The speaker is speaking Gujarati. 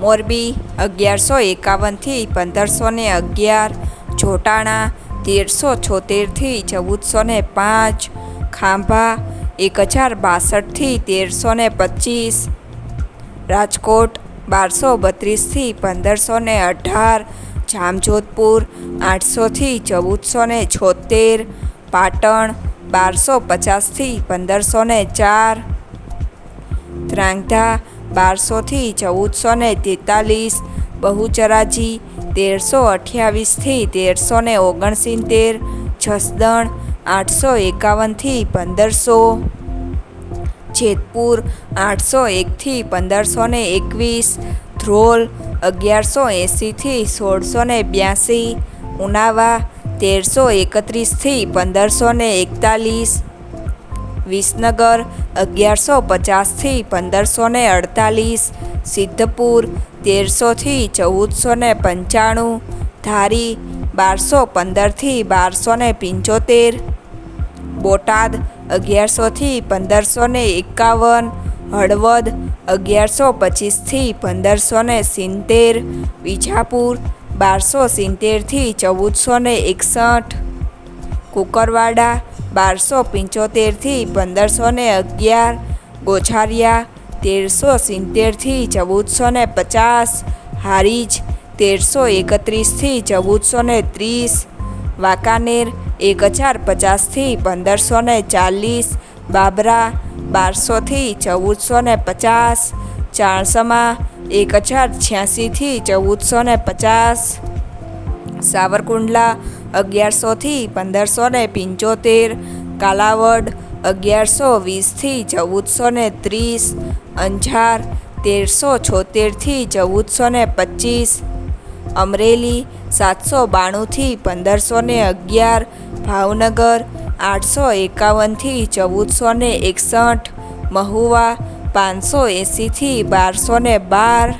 મોરબી અગિયારસો એકાવનથી પંદરસો ને અગિયાર જોટાણા તેરસો છોતેરથી ચૌદસો ને પાંચ, ખાંભા એક હજાર બાસઠથી તેરસો ને પચીસ, રાજકોટ બારસો બત્રીસથી પંદરસો ને અઢાર, જામજોધપુર આઠસોથી ચૌદસો ને છોતેર, પાટણ બારસો પચાસથી પંદરસો ને ચાર, ત્રાંગધા બારસોથી ચૌદસો ને તેતાલીસ, બહુચરાજી તેરસો અઠ્યાવીસથી તેરસો ને ઓગણસિત્તેર જસદણ આઠસો એકાવનથી પંદરસો જેતપુર આઠસો એકથી પંદરસો ને એકવીસ, ધ્રોલ અગિયારસો એંસીથી સોળસો ને બ્યાસી ઉનાવા તેરસો એકત્રીસથી પંદરસો ને એકતાલીસ વિસનગર, અગિયારસો પચાસથી પંદરસો ને અડતાલીસ, સિદ્ધપુર, તેરસોથી ચૌદસો ને પંચાણું, ધારી, બારસો પંદરથી બારસો ને પંચોતેર, બોટાદ, અગિયારસોથી પંદરસો ને એકાવન, હળવદ, અગિયારસો પચીસથી પંદરસો ને સિત્તેર, વિજાપુર, બારસો સિત્તેરથી ચૌદસો ને એકસઠ, કુકરવાડા બારસો પંચોતેરથી પંદરસો ને અગિયાર, ગોછારિયા તેરસો સિત્તેરથી ચૌદસો ને પચાસ, હારીજ તેરસો એકત્રીસથી ચૌદસો ને ત્રીસ, વાંકાનેર એક હજાર પચાસથી પંદરસો ને ચાલીસ, બાબરા બારસોથી ચૌદસો ને પચાસ, ચાણસમા એક હજાર છ્યાસીથી ચૌદસો ને પચાસ, સાવરકુંડલા અગિયારસોથી પંદરસો ને પંચોતેર, કાલાવડ અગિયારસો વીસથી ચૌદસો ને ત્રીસ, અંજાર તેરસો છોતેરથી ચૌદસો ને પચીસ, અમરેલી સાતસો બાણુંથી પંદરસો ને અગિયાર, ભાવનગર આઠસો એકાવનથી ચૌદસો ને એકસઠ, મહુવા પાંચસો એંસીથી બારસો ને બાર